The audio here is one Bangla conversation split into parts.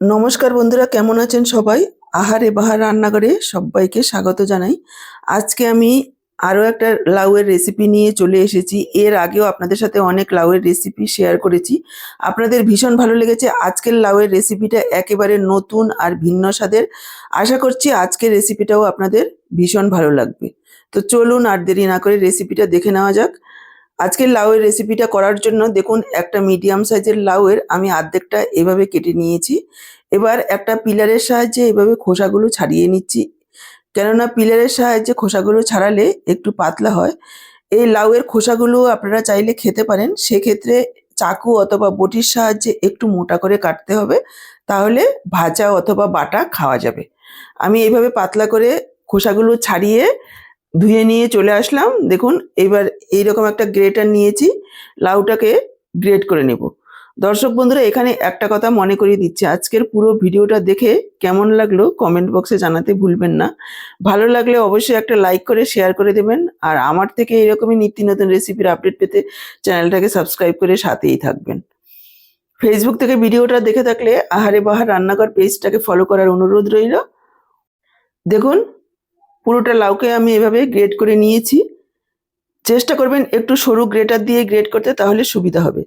নমস্কার বন্ধুরা, কেমন আছেন সবাই? আহারে বাহার রান্নাঘরে সবাইকে স্বাগত জানাই। আজকে আমি আরও একটা লাউয়ের রেসিপি নিয়ে চলে এসেছি। এর আগেও আপনাদের সাথে অনেক লাউয়ের রেসিপি শেয়ার করেছি। আপনাদের ভীষণ ভালো লেগেছে আজকের লাউয়ের রেসিপিটা একেবারে নতুন আর ভিন্ন স্বাদের। আশা করছি আজকের রেসিপিটাও আপনাদের ভীষণ ভালো লাগবে। তো চলুন আর দেরি না করে রেসিপিটা দেখে নেওয়া যাক। আজকের লাউয়ের রেসিপিটা করার জন্য দেখুন, একটা মিডিয়াম সাইজের লাউয়ের আমি অর্ধেকটা এভাবে কেটে নিয়েছি। এবার একটা পিলারের সাহায্যে এভাবে খোসাগুলো ছাড়িয়ে নিচ্ছি। কেননা পিলারের সাহায্যে খোসাগুলো ছাড়ালে একটু পাতলা হয়। এই লাউয়ের খোসাগুলো আপনারা চাইলে খেতে পারেন। সেক্ষেত্রে চাকু অথবা বটির সাহায্যে একটু মোটা করে কাটতে হবে। তাহলে ভাজা অথবা বাটা খাওয়া যাবে। আমি এইভাবে পাতলা করে খোসাগুলো ছাড়িয়ে ধুয়ে নিয়ে চলে আসলাম। দেখুন, এবার এইরকম একটা গ্রেটার নিয়েছি। লাউটাকে গ্রেট করে নেব। দর্শক বন্ধুরা, এখানে একটা কথা মনে করিয়ে দিচ্ছি। আজকের পুরো ভিডিওটা দেখে কেমন লাগল কমেন্ট বক্সে জানাতে ভুলবেন না। ভালো লাগলে অবশ্যই একটা লাইক করে, শেয়ার করে দেবেন। আর আমার থেকে এরকমই নিত্য নতুন রেসিপির আপডেট পেতে চ্যানেলটাকে সাবস্ক্রাইব করে সাথেই থাকবেন। ফেসবুক থেকে ভিডিওটা দেখে থাকলে আহারে বাহার রান্নাঘর পেজটাকে ফলো করার অনুরোধ রইল। দেখুন পুরোটা লাউকে আমি এভাবে গ্রেট করে নিয়েছি। চেষ্টা করবেন একটু সরু গ্রেটার দিয়ে গ্রেট করতে, তাহলে সুবিধা হবে।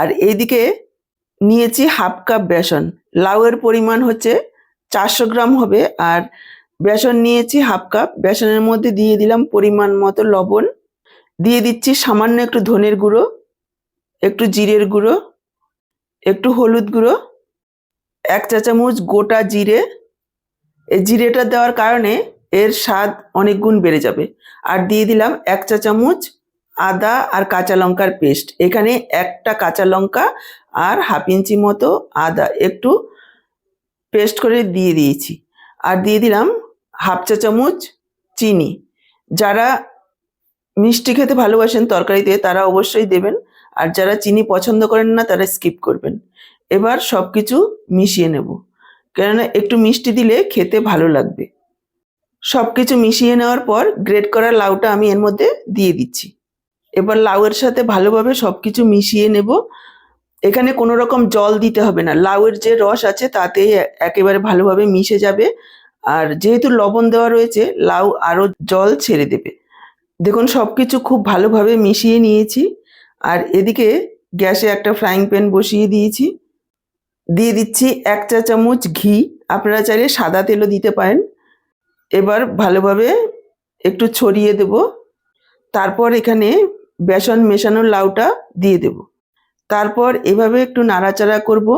আর এইদিকে নিয়েছি হাফ কাপ বেসন। লাউয়ের পরিমাণ হচ্ছে চারশো গ্রাম হবে, আর বেসন নিয়েছি হাফ কাপ বেসনের মধ্যে দিয়ে দিলাম পরিমাণ মতো লবণ। দিয়ে দিচ্ছি সামান্য একটু ধনের গুঁড়ো, একটু জিরের গুঁড়ো, একটু হলুদ গুঁড়ো, এক চা চামচ গোটা জিরে। এই জিরেটা দেওয়ার কারণে এর স্বাদ অনেক গুণ বেড়ে যাবে। আর দিয়ে দিলাম এক চা চামচ আদা আর কাঁচা লঙ্কার পেস্ট। এখানে একটা কাঁচা লঙ্কা আর হাফ ইঞ্চি মতো আদা একটু পেস্ট করে দিয়ে দিয়েছি। আর দিয়ে দিলাম হাফ চা চামচ চিনি। যারা মিষ্টি খেতে ভালোবাসেন তরকারিতে তারা অবশ্যই দেবেন। আর যারা চিনি পছন্দ করেন না তারা স্কিপ করবেন। এবার সব কিছু মিশিয়ে নেব। কেননা একটু মিষ্টি দিলে খেতে ভালো লাগবে। সব কিছু মিশিয়ে নেওয়ার পর গ্রেট করা লাউটা আমি এর মধ্যে দিয়ে দিচ্ছি। এবার লাউয়ের সাথে ভালোভাবে সব কিছু মিশিয়ে নেব। এখানে কোনো রকম জল দিতে হবে না। লাউয়ের যে রস আছে তাতেই একেবারে ভালোভাবে মিশে যাবে। আর যেহেতু লবণ দেওয়া রয়েছে, লাউ আরও জল ছেড়ে দেবে। দেখুন সব কিছু খুব ভালোভাবে মিশিয়ে নিয়েছি। আর এদিকে গ্যাসে একটা ফ্রাইং প্যান বসিয়ে দিয়েছি। দিয়ে দিচ্ছি এক চা চামচ ঘি। আপনারা চাইলে সাদা তেলও দিতে পারেন। এবার ভালোভাবে একটু ছড়িয়ে দেব। তারপর এখানে বেসন মেশানো লাউটা দিয়ে দেব। তারপর এভাবে একটু নাড়াচাড়া করব।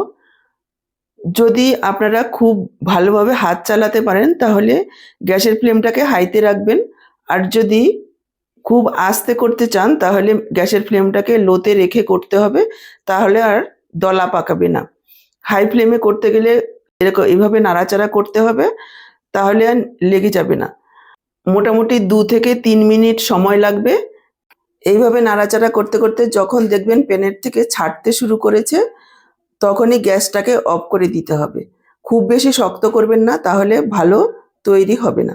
যদি আপনারা খুব ভালোভাবে হাত চালাতে পারেন, তাহলে গ্যাসের ফ্লেমটাকে হাইতে রাখবেন। আর যদি খুব আস্তে করতে চান, তাহলে গ্যাসের ফ্লেমটাকে লোতে রেখে করতে হবে। তাহলে আর দলা পাকাবে না। হাই ফ্লেমে করতে গেলে এরকম এইভাবে নাড়াচাড়া করতে হবে। তাহলে আর লেগে যাবে না। মোটামুটি দু থেকে তিন মিনিট সময় লাগবে। এইভাবে নাড়াচাড়া করতে করতে যখন দেখবেন প্যানের থেকে ছাড়তে শুরু করেছে, তখনই গ্যাসটাকে অফ করে দিতে হবে। খুব বেশি শক্ত করবেন না, তাহলে ভালো তৈরি হবে না।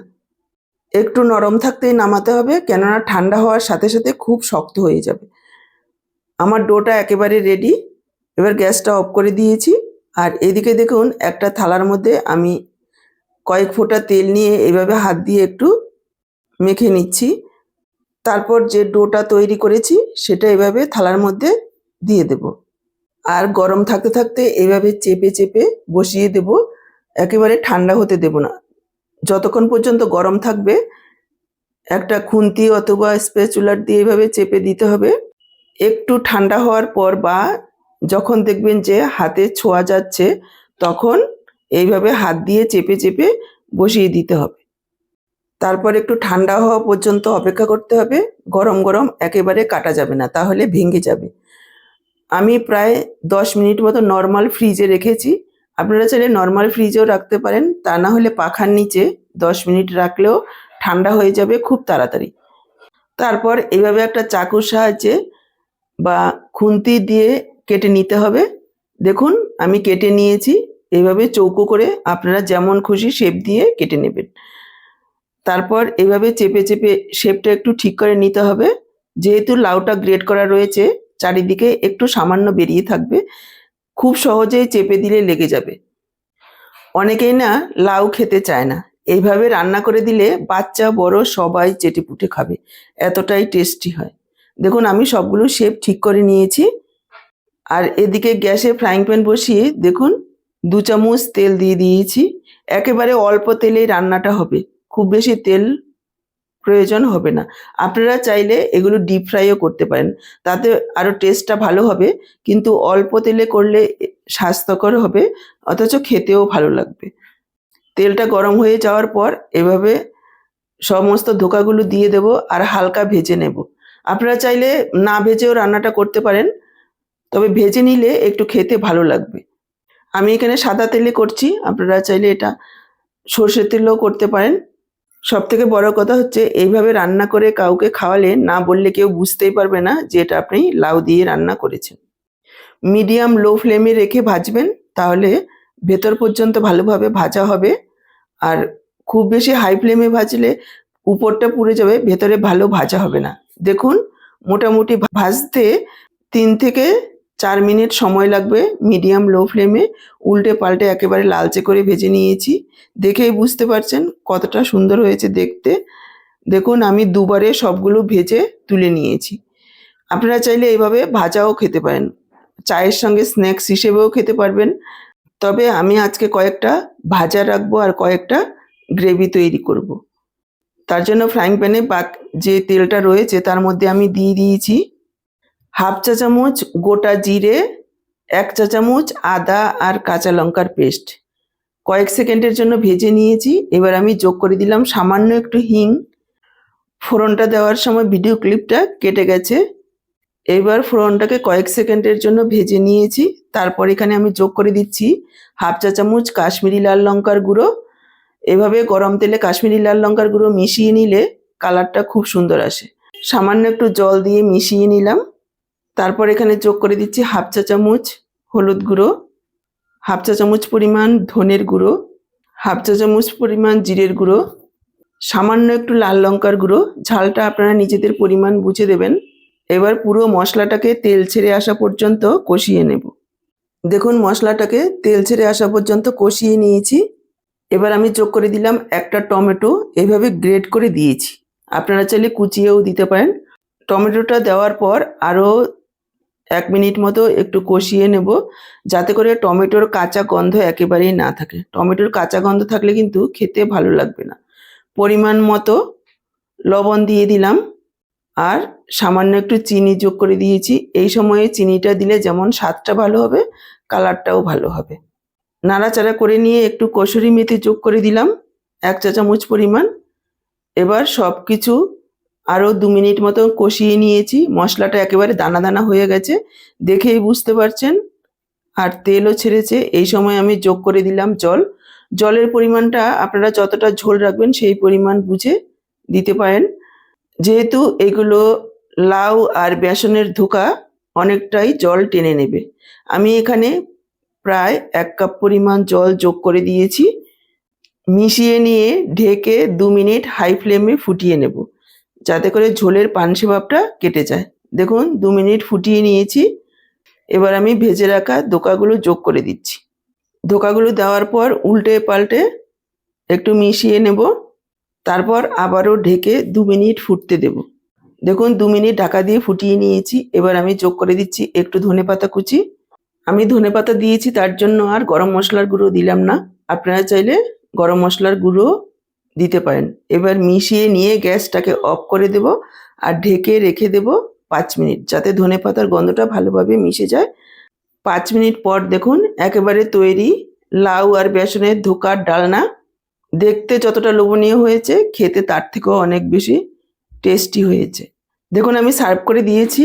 একটু নরম থাকতেই নামাতে হবে, কেননা ঠান্ডা হওয়ার সাথে সাথে খুব শক্ত হয়ে যাবে। আমার ডোটা একেবারে রেডি এবার গ্যাসটা অফ করে দিয়েছি। আর এদিকে দেখুন, একটা থালার মধ্যে আমি কয়েক ফোঁটা তেল নিয়ে এভাবে হাত দিয়ে একটু মেখে নিচ্ছি। তারপর যে ডোটা তৈরি করেছি, সেটা এভাবে থালার মধ্যে দিয়ে দেব। আর গরম থাকতে থাকতে এভাবে চেপে চেপে বসিয়ে দেব। একেবারে ঠান্ডা হতে দেব না। যতক্ষণ পর্যন্ত গরম থাকবে, একটা খুন্তি অথবা স্পেচুলার দিয়ে এভাবে চেপে দিতে হবে। একটু ঠান্ডা হওয়ার পর বা যখন দেখবেন যে হাতে ছোঁয়া যাচ্ছে, তখন এইভাবে হাত দিয়ে চেপে চেপে বসিয়ে দিতে হবে। তারপর একটু ঠান্ডা হওয়া পর্যন্ত অপেক্ষা করতে হবে। গরম গরম একেবারে কাটা যাবে না, তাহলে ভেঙে যাবে। আমি প্রায় দশ মিনিট মতো নর্মাল ফ্রিজে রেখেছি। আপনারা চাইলে নর্মাল ফ্রিজেও রাখতে পারেন, তা না হলে পাখার নিচে দশ মিনিট রাখলেও ঠান্ডা হয়ে যাবে খুব তাড়াতাড়ি। তারপর এইভাবে একটা চাকুর সাহায্যে বা খুন্তি দিয়ে কেটে নিতে হবে। দেখুন, আমি কেটে নিয়েছি। এইভাবে চৌকো করে আপনারা যেমন খুশি শেপ দিয়ে কেটে নেবেন। তারপর এইভাবে চেপে চেপে শেপটা একটু ঠিক করে নিতে হবে। যেহেতু লাউটা গ্রেড করা রয়েছে, চারিদিকে একটু সামান্য বেরিয়ে থাকবে। খুব সহজেই চেপে দিলে লেগে যাবে। অনেকেই না লাউ খেতে চায় না। এইভাবে রান্না করে দিলে বাচ্চা, বড় সবাই চেটেপুটে খাবে। এতটাই টেস্টি হয়। দেখুন, আমি সবগুলো শেপ ঠিক করে নিয়েছি। আর এদিকে গ্যাসে ফ্রাইং প্যান বসিয়ে দেখুন দু চামচ তেল দিয়ে দিয়েছি। একেবারে অল্প তেলেই রান্নাটা হবে। খুব বেশি তেল প্রয়োজন হবে না। আপনারা চাইলে এগুলো ডিপ ফ্রাইও করতে পারেন। তাতে আরও টেস্টটা ভালো হবে। কিন্তু অল্প তেলে করলে স্বাস্থ্যকর হবে, অথচ খেতেও ভালো লাগবে। তেলটা গরম হয়ে যাওয়ার পর এভাবে সমস্ত ধোকাগুলো দিয়ে দেব আর হালকা ভেজে নেব। আপনারা চাইলে না ভেজেও রান্নাটা করতে পারেন, তবে ভেজে নিলে একটু খেতে ভালো লাগবে। আমি এখানে সাদা তেলে করছি, আপনারা চাইলে এটা সর্ষের তেলেও করতে পারেন। সব থেকে বড় কথা হচ্ছে, এইভাবে রান্না করে কাউকে খাওয়ালে না বললে কেউ বুঝতেই পারবে না যে এটা আপনি লাউ দিয়ে রান্না করেছেন। মিডিয়াম লো ফ্লেমে রেখে ভাজবেন, তাহলে ভেতর পর্যন্ত ভালোভাবে ভাজা হবে। আর খুব বেশি হাই ফ্লেমে ভাজলে উপরটা পুড়ে যাবে, ভেতরে ভালো ভাজা হবে না। দেখুন, মোটামুটি ভাজতে তিন থেকে চার মিনিট সময় লাগবে মিডিয়াম লো ফ্লেমে উল্টে পাল্টে একেবারে লালচে করে ভেজে নিয়েছি। দেখেই বুঝতে পারছেন কতটা সুন্দর হয়েছে দেখতে। দেখুন, আমি দুবারে সবগুলো ভেজে তুলে নিয়েছি। আপনারা চাইলে এইভাবে ভাজাও খেতে পারেন। চায়ের সঙ্গে স্ন্যাক্স হিসেবেও খেতে পারবেন। তবে আমি আজকে কয়েকটা ভাজা রাখব আর কয়েকটা গ্রেভি তৈরি করব। তার জন্য ফ্রাইং প্যানে বাক যে তেলটা রয়েছে তার মধ্যে আমি দিয়ে দিয়েছি হাফ চা চামচ গোটা জিরে, এক চা চামচ আদা আর কাঁচা লঙ্কার পেস্ট। কয়েক সেকেন্ডের জন্য ভেজে নিয়েছি। এবার আমি যোগ করে দিলাম সামান্য একটু হিং। ফোড়নটা দেওয়ার সময় ভিডিও ক্লিপটা কেটে গেছে। এবার ফোড়নটাকে কয়েক সেকেন্ডের জন্য ভেজে নিয়েছি। তারপর এখানে আমি যোগ করে দিচ্ছি হাফ চা চামচ কাশ্মীরি লাল লঙ্কার গুঁড়ো। এভাবে গরম তেলে কাশ্মীরি লাল লঙ্কার গুঁড়ো মিশিয়ে নিলে কালারটা খুব সুন্দর আসে। সামান্য একটু জল দিয়ে মিশিয়ে নিলাম। তারপর এখানে যোগ করে দিচ্ছি হাফ চা চামচ হলুদ গুঁড়ো, হাফ চা চামচ পরিমাণ ধনের গুঁড়ো, হাফ চা চামচ পরিমাণ জিরের গুঁড়ো, সামান্য একটু লাল লঙ্কার গুঁড়ো। ঝালটা আপনারা নিজেদের পরিমাণ বুঝে দেবেন। এবার পুরো মশলাটাকে তেল ছেড়ে আসা পর্যন্ত কষিয়ে নেব। দেখুন মশলাটাকে তেল ছেড়ে আসা পর্যন্ত কষিয়ে নিয়েছি। এবার আমি যোগ করে দিলাম একটা টমেটো, এভাবে গ্রেট করে দিয়েছি। আপনারা চাইলে কুচিয়েও দিতে পারেন। টমেটোটা দেওয়ার পর আরও এক মিনিট মতো একটু কষিয়ে নেব, যাতে করে টমেটোর কাঁচা গন্ধ একেবারেই না থাকে। টমেটোর কাঁচা গন্ধ থাকলে কিন্তু খেতে ভালো লাগবে না। পরিমাণ মতো লবণ দিয়ে দিলাম আর সামান্য একটু চিনি যোগ করে দিয়েছি। এই সময়ে চিনিটা দিলে যেমন স্বাদটা ভালো হবে, কালারটাও ভালো হবে। নাড়াচাড়া করে নিয়ে একটু কসুরি মেথি যোগ করে দিলাম, এক চা চামচ পরিমাণ। এবার সব কিছু আরও দু মিনিট মতো কষিয়ে নিয়েছি। মশলাটা একেবারে দানা দানা হয়ে গেছে। দেখেই বুঝতে পারছেন? আর তেলও ছেড়েছে। এই সময় আমি যোগ করে দিলাম জল। জলের পরিমাণটা আপনারা যতটা ঝোল রাখবেন সেই পরিমাণ বুঝে দিতে পারেন। যেহেতু এগুলো লাউ আর বেসনের ধোকা অনেকটাই জল টেনে নেবে। আমি এখানে প্রায় এক কাপ পরিমাণ জল যোগ করে দিয়েছি। মিশিয়ে নিয়ে ঢেকে দু মিনিট হাই ফ্লেমে ফুটিয়ে নেব। যাতে করে ঝোলের পানসে ভাবটা কেটে যায়। দেখুন, দু মিনিট ফুটিয়ে নিয়েছি। এবার আমি ভেজে রাখা ধোকাগুলো যোগ করে দিচ্ছি। ধোকাগুলো দেওয়ার পর উল্টে পাল্টে একটু মিশিয়ে নেব। তারপর আবারও ঢেকে দু মিনিট ফুটতে দেব। দেখুন, দু মিনিট ঢাকা দিয়ে ফুটিয়ে নিয়েছি। এবার আমি যোগ করে দিচ্ছি একটু ধনে পাতা কুচি। আমি ধনে পাতা দিয়েছি, তার জন্য আর গরম মশলার গুঁড়ো দিলাম না। আপনারা চাইলে গরম মশলার গুঁড়ো দিতে পারেন। এবার মিশিয়ে নিয়ে গ্যাসটাকে অফ করে দেব আর ঢেকে রেখে দেব পাঁচ মিনিট, যাতে ধনে পাতার গন্ধটা ভালোভাবে মিশে যায়। পাঁচ মিনিট পর দেখুন একেবারে তৈরি লাউ আর বেসনের ধোকার ডালনা। দেখতে যতটা লোভনীয় হয়েছে, খেতে তার থেকেও অনেক বেশি টেস্টি হয়েছে। দেখুন আমি সার্ভ করে দিয়েছি।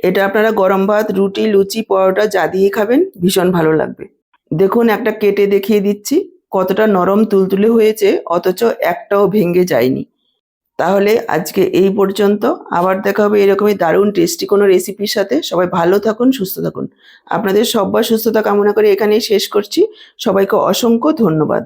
এটা আপনারা গরম ভাত, রুটি, লুচি, পরোটা যা দিয়ে খাবেন, ভীষণ ভালো লাগবে। দেখুন একটা কেটে দেখিয়ে দিচ্ছি। কতটা নরম তুলতুলে হয়েছে, অথচ একটাও ভেঙে যায়নি। তাহলে আজকে এই পর্যন্ত। আবার দেখা হবে এরকমই দারুণ টেস্টি কোনো রেসিপির সাথে। সবাই ভালো থাকুন, সুস্থ থাকুন। আপনাদের সব্বার সুস্থতা কামনা করে এখানেই শেষ করছি। সবাইকে অসংখ্য ধন্যবাদ।